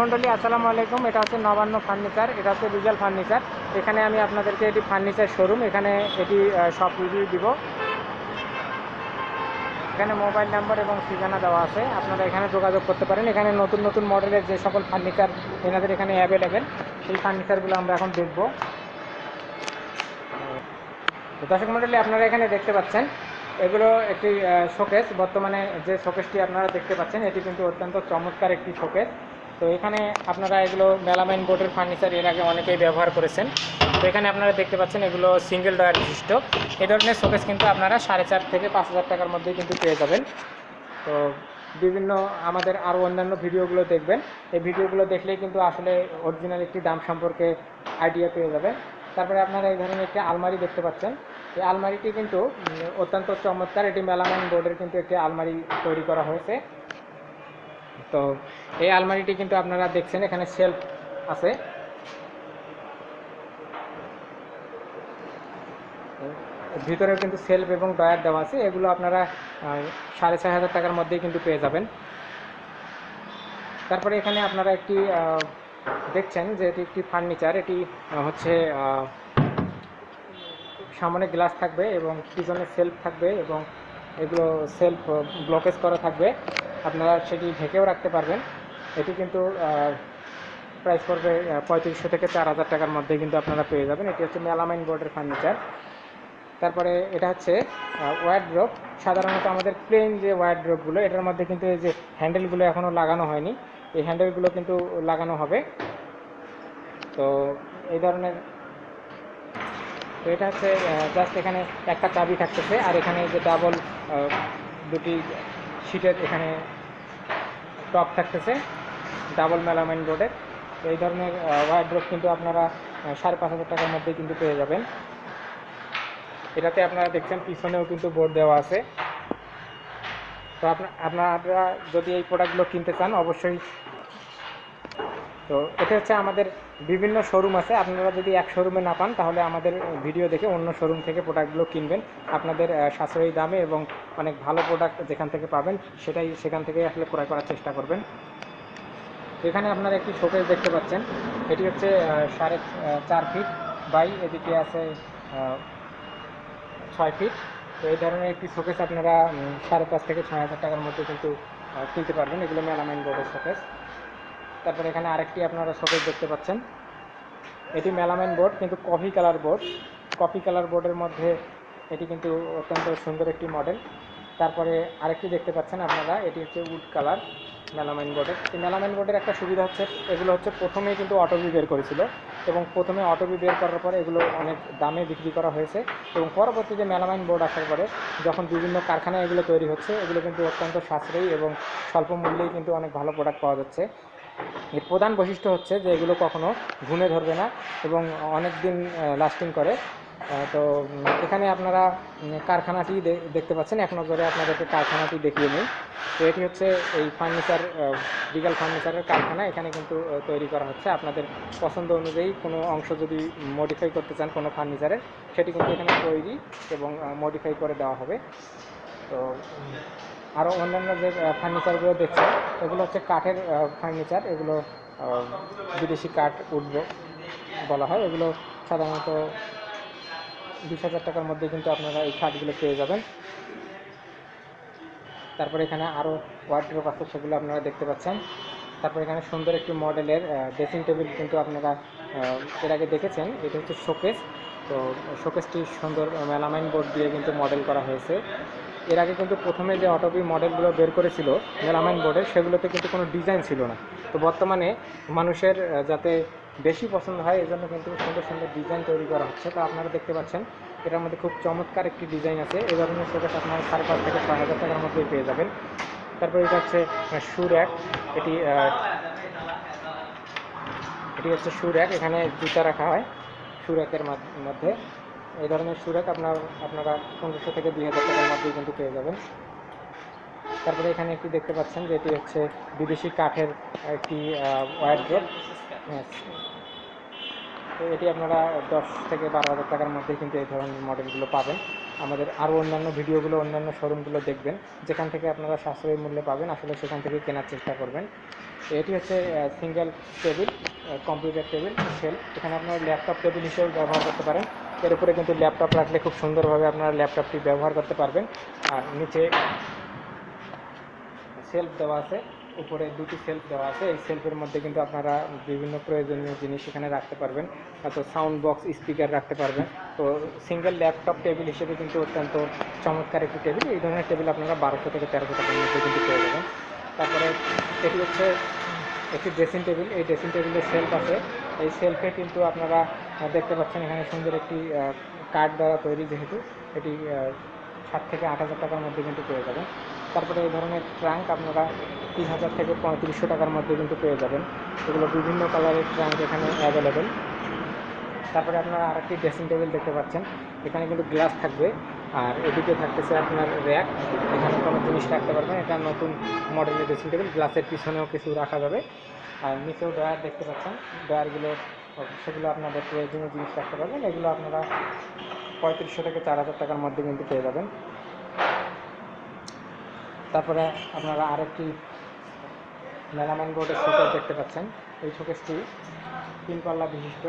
মণ্ডলী আসসালামু আলাইকুম। এটা হচ্ছে নবান্ন ফার্নিচার, এটা হচ্ছে রিজাল ফার্নিচার। এখানে আমি আপনাদেরকে এটি ফার্নিচার শোরুম এখানে এটি সব রিভিউ দিব। এখানে মোবাইল নাম্বার এবং ঠিকানা দেওয়া আছে। আপনারা এখানে যোগাযোগ করতে পারেন। এখানে নতুন নতুন মডেলের যে সকল ফার্নিচার এনাদের এখানে অ্যাভেলেবেল সেই ফার্নিচারগুলো আমরা এখন দেখব। দর্শক মণ্ডলী আপনারা এখানে দেখতে পাচ্ছেন, এগুলো একটি শোকেস বর্তমানে যে শোকেসটি আপনারা দেখতে পাচ্ছেন, এটি কিন্তু অত্যন্ত চমৎকার একটি শোকেস তো এখানে আপনারা এগুলো মেলামাইন বোর্ডের ফার্নিচার এর আগে অনেকেই ব্যবহার করেছেন। তো এখানে আপনারা দেখতে পাচ্ছেন এগুলো সিঙ্গেল ডয়ার বিশিষ্ট। এই ধরনের শোকেস কিন্তু আপনারা সাড়ে চার থেকে পাঁচ হাজার টাকার মধ্যেই কিন্তু পেয়ে যাবেন। তো বিভিন্ন আমাদের আরও অন্যান্য ভিডিওগুলো দেখবেন। এই ভিডিওগুলো দেখলেই কিন্তু আসলে অরিজিনাল একটি দাম সম্পর্কে আইডিয়া পেয়ে যাবেন। তারপরে আপনারা এই ধরনের একটি আলমারি দেখতে পাচ্ছেন। এই আলমারিটি কিন্তু অত্যন্ত চমৎকার এটি মেলামাইন বোর্ডের কিন্তু একটি আলমারি তৈরি করা হয়েছে। তো এই আলমারিটি কিন্তু আপনারা দেখছেন, এখানে সেলফ আছে। ভিতরেও কিন্তু সেলফ এবং ডয়ার দেওয়া আছে, এগুলো আপনারা সাড়ে ছয় হাজার টাকার মধ্যেই কিন্তু পেয়ে যাবেন। তারপরে এখানে আপনারা একটি দেখছেন যে এটি একটি ফার্নিচার এটি হচ্ছে সামনে গ্লাস থাকবে এবং পিছনে সেলফ থাকবে এবং এগুলো সেলফ ব্লকেজ করা থাকবে। আপনারা সেটি ঢেকেও রাখতে পারবেন। এটি কিন্তু প্রাইস পড়বে পঁয়ত্রিশশো থেকে চার হাজার টাকার মধ্যে কিন্তু আপনারা পেয়ে যাবেন। এটি হচ্ছে মেলামাইন বোর্ডের ফার্নিচার তারপরে এটা হচ্ছে ওয়ার্ড্রপ সাধারণত আমাদের প্লেন যে ওয়ার্ড্রপগুলো এটার মধ্যে কিন্তু এই যে হ্যান্ডেলগুলো এখনও লাগানো হয়নি। এই হ্যান্ডেলগুলো কিন্তু লাগানো হবে। তো এই ধরনের, তো এটা হচ্ছে জাস্ট এখানে একটা চাবি থাকতেছে। আর এখানে যে ডাবল দুটি সিটের এখানে টপ থাকতেছে, ডাবল মেলামাইন বোর্ডের তো এই ধরনের ওয়ার্ড্রপ কিন্তু আপনারা সাড়ে পাঁচ হাজার টাকার মধ্যেই কিন্তু পেয়ে যাবেন। এটাতে আপনারা দেখছেন, পিছনেও কিন্তু বোর্ড দেওয়া আছে। তো আপনা, আপনারা যদি এই প্রোডাক্টগুলো কিনতে চান, অবশ্যই। তো এটা হচ্ছে আমাদের বিভিন্ন শোরুম আছে। আপনারা যদি এক শোরুমে না পান, তাহলে আমাদের ভিডিও দেখে অন্য শোরুম থেকে প্রোডাক্টগুলো কিনবেন। আপনাদের সাশ্রয়ী দামে এবং অনেক ভালো প্রোডাক্ট যেখান থেকে পাবেন, সেটাই সেখান থেকে আসলে ক্রয় করার চেষ্টা করবেন। এখানে আপনারা একটি শোকেস দেখতে পাচ্ছেন। এটি হচ্ছে সাড়ে চার ফিট বাই এদিকে আছে ছয় ফিট তো এই ধরনের একটি শোকেস আপনারা সাড়ে পাঁচ থেকে ছয় হাজার টাকার মধ্যে কিন্তু কিনতে পারবেন। এগুলো মেলামাইন বোর্ডের শোকেস তারপরে এখানে আরেকটি আপনারা শোকেস দেখতে পাচ্ছেন। এটি মেলামাইন বোর্ড কিন্তু coffee colour board coffee colour বোর্ডের মধ্যে এটি কিন্তু অত্যন্ত সুন্দর একটি মডেল তারপরে আরেকটি দেখতে পাচ্ছেন আপনারা, এটি হচ্ছে উড কালার মেলামাইন বোর্ডের এই মেলামাইন বোর্ডের একটা সুবিধা হচ্ছে, এগুলো হচ্ছে প্রথমেই কিন্তু অটোবি বের করেছিল এবং প্রথমে অটোবি বের করার পরে এগুলো অনেক দামে বিক্রি করা হয়েছে এবং পরবর্তীতে মেলামাইন বোর্ড আসার পরে যখন বিভিন্ন কারখানায় এগুলো তৈরি হচ্ছে, এগুলো কিন্তু অত্যন্ত সাশ্রয়ী এবং স্বল্প মূল্যেই কিন্তু অনেক ভালো প্রোডাক্ট পাওয়া যাচ্ছে। এর প্রধান বৈশিষ্ট্য হচ্ছে যে এগুলো কখনো ঘুনে ধরবে না এবং অনেক দিন লাস্টিং করে। তো এখানে আপনারা কারখানাটি দেখতে পাচ্ছেন। এক নজরে আপনাদেরকে কারখানাটি দেখিয়ে নিই। তো এটি হচ্ছে এই ফার্নিচার রিগাল ফার্নিচারের কারখানা। এখানে কিন্তু তৈরি করা হচ্ছে। আপনাদের পছন্দ অনুযায়ী কোনো অংশ যদি মডিফাই করতে চান কোনো ফার্নিচারের, সেটি কিন্তু এখানে তৈরি এবং মডিফাই করে দেওয়া হবে। তো আরও অন্যান্য যে ফার্নিচারগুলো দেখছেন এগুলো হচ্ছে কাঠের ফার্নিচার এগুলো বিদেশি কাঠ উঠব বলা হয়। এগুলো সাধারণত বিশ হাজার টাকার মধ্যে কিন্তু আপনারা এই খাটগুলো পেয়ে যাবেন। তারপরে এখানে আরও ওয়ার্ড্রোপ আছে, সেগুলো আপনারা দেখতে পাচ্ছেন। তারপর এখানে সুন্দর একটি মডেলের ড্রেসিং টেবিল কিন্তু আপনারা এর আগে দেখেছেন। এটা হচ্ছে শোকেস তো শোকেসটি সুন্দর মেলামাইন বোর্ড দিয়ে কিন্তু মডেল করা হয়েছে। এর আগে কিন্তু প্রথমে যে অটোপি মডেলগুলো বের করেছিল, মেলামাইন বোর্ডের সেগুলোতে কিন্তু কোনো ডিজাইন ছিল না। তো বর্তমানে মানুষের যাতে বেশি পছন্দ হয় এই জন্য কিন্তু সুন্দর সুন্দর ডিজাইন তৈরি করা হচ্ছে। তো আপনারা দেখতে পাচ্ছেন, এটার মধ্যে খুব চমৎকার একটি ডিজাইন আছে। এই ধরনের শোকেস আপনারা সাড়ে পাঁচ থেকে ছয় হাজার টাকার মধ্যেই পেয়ে যাবেন। তারপরে এটা হচ্ছে শু র্যাক এটি এটি হচ্ছে শু র্যাক এখানে জুতা রাখা হয় শু র্যাকের মধ্যে। এই ধরনের শু আপনার, আপনারা পনেরোশো থেকে দুই হাজার টাকার মধ্যেই কিন্তু পেয়ে যাবেন। তারপরে এখানে একটি দেখতে পাচ্ছেন যে এটি হচ্ছে বিদেশি কাঠের একটি ওয়ার্ড্রপ তো এটি আপনারা দশ থেকে বারো হাজার টাকার মধ্যে কিন্তু এই ধরনের মডেলগুলো পাবেন। আমাদের আরও অন্যান্য ভিডিওগুলো, অন্যান্য শোরুমগুলো দেখবেন। যেখান থেকে আপনারা সাশ্রয়ী মূল্যে পাবেন, আসলে সেখান থেকে কেনার চেষ্টা করবেন। এটি হচ্ছে সিঙ্গেল টেবিল কম্পিউটার টেবিল সেল এখানে আপনার ল্যাপটপ টেবিল হিসেবে ব্যবহার করতে পারেন। এর উপরে কিন্তু ল্যাপটপ রাখলে খুব সুন্দরভাবে আপনারা ল্যাপটপটি ব্যবহার করতে পারবেন। আর নিচে সেলফ দেওয়া আছে, উপরে দুটি সেলফ দেওয়া আছে। এই সেলফের মধ্যে কিন্তু আপনারা বিভিন্ন প্রয়োজনীয় জিনিস এখানে রাখতে পারবেন। তো সাউন্ড বক্স স্পিকার রাখতে পারবেন। তো সিঙ্গেল ল্যাপটপ টেবিল হিসেবে কিন্তু অত্যন্ত চমৎকার একটি টেবিল এই ধরনের টেবিল আপনারা বারোশো থেকে তেরোশো টাকার মধ্যে কিন্তু পেয়ে যাবেন। তারপরে এটি হচ্ছে একটি ড্রেসিং টেবিল এই ড্রেসিং টেবিলের সেলফ আছে। এই সেলফে কিন্তু আপনারা দেখতে পাচ্ছেন এখানে সুন্দর একটি কাঠ দ্বারা তৈরি যেহেতু, এটি সাত থেকে আট হাজার টাকার মধ্যে কিন্তু পেয়ে যাবেন। তারপরে এই ধরনের ট্রাঙ্ক আপনারা তিন হাজার থেকে পঁয়ত্রিশশো টাকার মধ্যে কিন্তু পেয়ে যাবেন। এগুলো বিভিন্ন কালারের ট্রাঙ্ক এখানে অ্যাভেলেবেল তারপরে আপনারা আরেকটি ড্রেসিং টেবিল দেখতে পাচ্ছেন। এখানে কিন্তু গ্লাস থাকবে, আর এদিকে থাকতেছে আপনার র্যাক এখানে কোনো জিনিস রাখতে পারবেন, এটা নতুন মডেলের ড্রেসিং টেবিল গ্লাসের পিছনেও কিছু রাখা যাবে। আর নিচেও ড্রয়ার দেখতে পাচ্ছেন। ড্রয়ারগুলো সেগুলো আপনাদের প্রয়োজনীয় জিনিস রাখতে পারবেন, এগুলো আপনারা পঁয়ত্রিশশো থেকে চার হাজার টাকার মধ্যে কিন্তু পেয়ে যাবেন। তারপরে আপনারা আরেকটি মেলামাইন বোর্ডের শোকেস দেখতে পাচ্ছেন। এই শোকেসটি তিন পাল্লা বিশিষ্ট।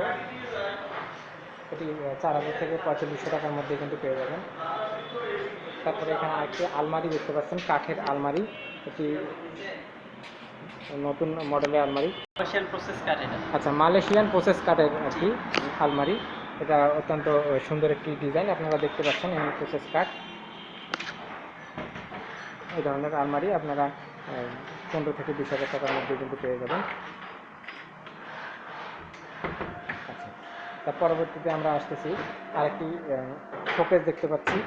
এটি চার হাজার থেকে পঁয়তাল্লিশশো টাকার মধ্যে কিন্তু পেয়ে যাবেন। তারপরে এখানে আরেকটি আলমারি দেখতে পাচ্ছেন, কাঠের আলমারি। এটি নতুন মডেলের আলমারি। প্রসেস আচ্ছা মালয়েশিয়ান প্রসেস কাঠের একটি আলমারি। এটা অত্যন্ত সুন্দর একটি ডিজাইন আপনারা দেখতে পাচ্ছেন এই প্রসেস কাঠ এই ধরনের আলমারি আপনারা পনেরো থেকে বিশ হাজার টাকার মধ্যে কিন্তু পেয়ে যাবেন। আচ্ছা তার পরবর্তীতে আমরা আসতেছি। আরেকটি শোকেস দেখতে পাচ্ছি।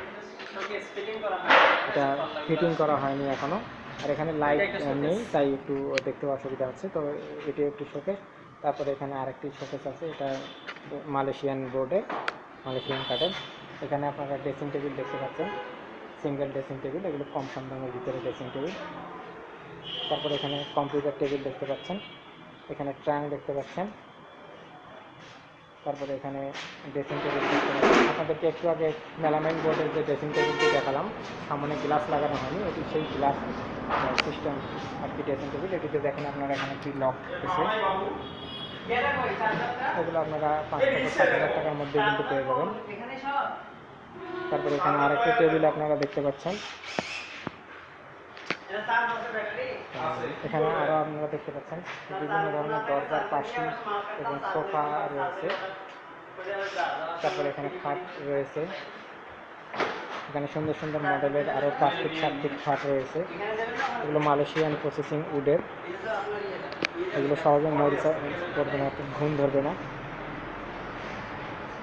এটা ফিটিং করা হয়নি এখনও। আর এখানে লাইট। নেই তাই একটু দেখতে অসুবিধা হচ্ছে। তো এটি একটি শোকেস তারপরে এখানে আরেকটি শোকেস আছে। এটা মালয়েশিয়ান বোর্ডে মালয়েশিয়ান কাঠের এখানে আপনারা ড্রেসিং টেবিল দেখতে পাচ্ছেন। সিঙ্গেল ড্রেসিং টেবিল এগুলো কম সম দামের ভিতরে ড্রেসিং টেবিল তারপরে এখানে কম্পিউটার টেবিল দেখতে পাচ্ছেন। এখানে ট্রাং দেখতে পাচ্ছেন। তারপরে এখানে ড্রেসিং টেবিল আপনাদেরকে একটু আগে মেলামাইন বোর্ডের যে ড্রেসিং টেবিলটি দেখালাম, সামনে গ্লাস লাগানো হয়নি, এটি সেই গ্লাস সিস্টেম আর কি ড্রেসিং টেবিল এটিতে দেখেন আপনারা এখানে একটি লক আছে এগুলো আপনারা পাঁচ থেকে সাত হাজার টাকার মধ্যে কিন্তু পেয়ে যাবেন। তারপরে এখানে আরেকটি টেবিল আপনারা দেখতে পাচ্ছেন। এখানে আরও আপনারা দেখতে পাচ্ছেন বিভিন্ন ধরনের দরজার পাশি এবং সোফা রয়েছে। তারপরে এখানে খাট রয়েছে। এখানে সুন্দর সুন্দর মডেলের ফিট সাত ফিট খাট রয়েছে। এগুলো মালয়েশিয়ান প্রসেসিং উডের এগুলো সহজে মরিচা করবে না ঘুম ধরবে না।